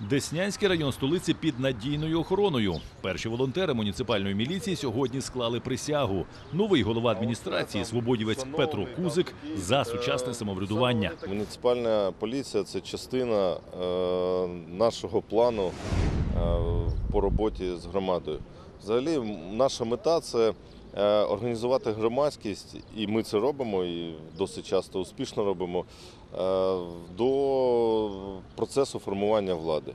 Деснянський район столиці під надійною охороною. Перші волонтери муніципальної міліції сьогодні склали присягу. Новий голова адміністрації свободівець Петро Кузик за сучасне самоврядування. Муніципальна поліція це частина е, нашого плану е, по роботі з громадою. Взагалі, наша мета це організувати громадськість, і ми це робимо, і досить часто успішно робимо е, до процесу формування влади.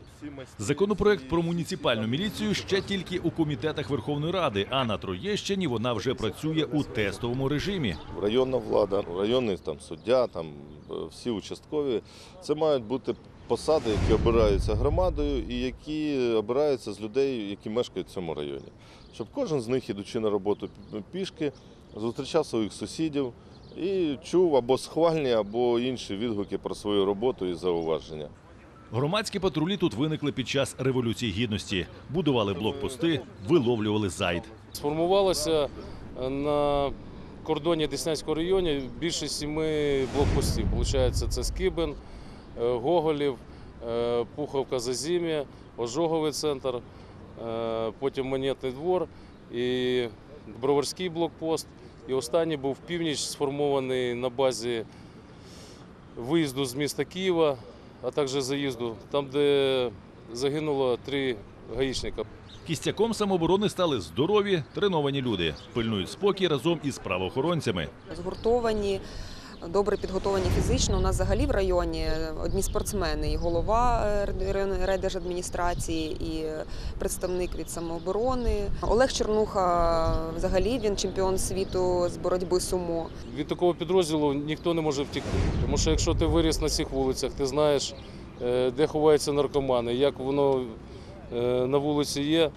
Законопроект про муніципальну міліцію ще тільки у комітетах Верховної Ради, а на Троєщині вона вже працює у тестовому режимі. районна влада, районний там суддя, там е, всі участкові. Це мають бути посади, які обираються громадою і які обираються з людей, які мешкають в цьому районі. Щоб кожен з них, ідучи на роботу пішки, зустрічав своїх сусідів і чув або схвальні, або інші відгуки про свою роботу і зауваження. Громадські патрулі тут виникли під час революції гідності. Будували блокпости, виловлювали зайд. Сформувалося е, на кордоні Деснянського району більше сіми блокпостів. Получається, це Скибин, е, Гоголів, е, Пуховка Зазім'я, Ожоговий центр, е, потім Монетний двор і Броварський блокпост. І останній був північ, сформований на базі виїзду з міста Києва, а також заїзду, там, де загинуло три гаїчника. Кістяком самооборони стали здорові, треновані люди. Пильнують спокій разом із правоохоронцями. згуртовані, добре підготовані фізично. У нас взагалі в районі одні спортсмени, і голова е, райдержадміністрації, і представник від самооборони. Олег Чернуха взагалі він чемпіон світу з боротьби сумо. Від такого підрозділу ніхто не може втікти. Тому що якщо ти виріс на цих вулицях, ти знаєш, е, де ховаються наркомани, як воно е, на вулиці є.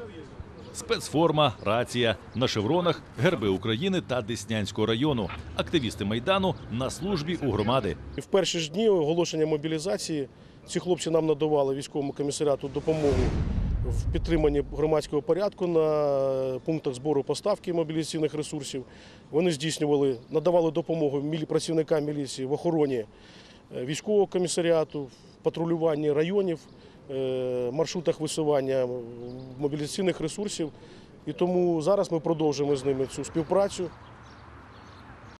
Спецформа, рація на шевронах, герби України та Деснянського району. Активісти майдану на службі у громади. В перші ж дні оголошення мобілізації ці хлопці нам надавали військовому комісаріату допомогу в підтриманні громадського порядку на пунктах збору поставки мобілізаційних ресурсів. Вони здійснювали, надавали допомогу працівникам міліції в охороні е, військового комісаріату, в патрулюванні районів, маршрутах висування мобілізаційних ресурсів. І тому зараз ми продовжуємо з ними цю співпрацю.